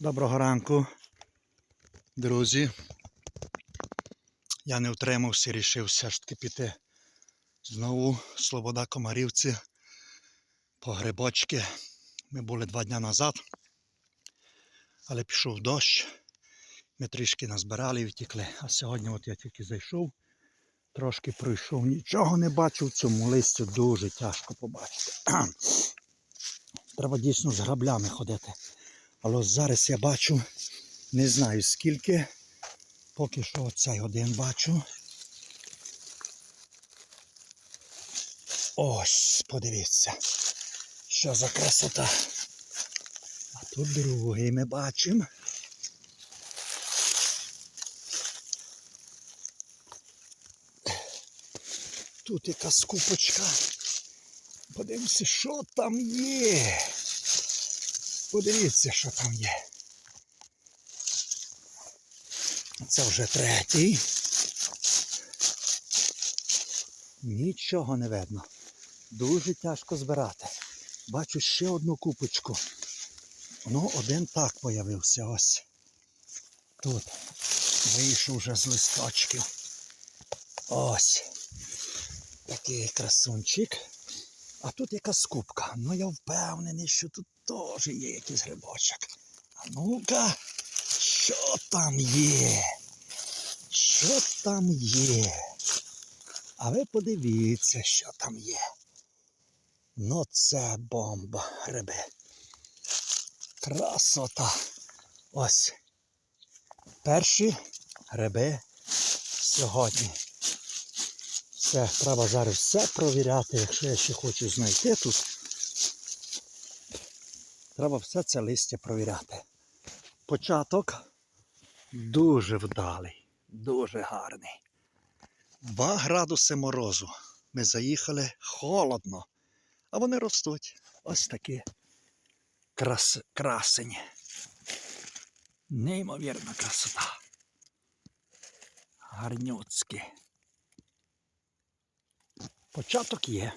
Доброго ранку, друзі. Я не втримався, рішив все ж таки піти знову Слобода Комарівці по грибочки. Ми були два дні назад, але пішов дощ. Ми трішки назбирали і втікли. А сьогодні от я тільки зайшов, трошки пройшов, нічого не бачив в цьому листю, дуже тяжко побачити. Треба дійсно з граблями ходити. Але зараз я бачу, не знаю скільки. Поки що оцей один бачу. Ось, подивіться, що за красота. А тут другий ми бачимо. Тут якась купочка. Подивимося, що там є. Подивіться, що там є. Це вже третій. Нічого не видно. Дуже тяжко збирати. Бачу ще одну купочку. Ну, один так появився ось. Тут. Вийшов вже з листочків. Ось. Такий красунчик. А тут якась скупка. Ну я впевнений, що тут теж є якийсь грибочок. А ну-ка, що там є? Що там є? А ви подивіться, що там є. Ну це бомба, гриби. Красота. Ось. Перші гриби сьогодні. Все, треба зараз все провіряти, якщо я ще хочу знайти тут. Треба все це листя провіряти. Початок дуже вдалий, дуже гарний. 2 градуси морозу. Ми заїхали холодно, а вони ростуть. Ось такі крас... красені. Неймовірна красота. Гарнюцькі. Початок є.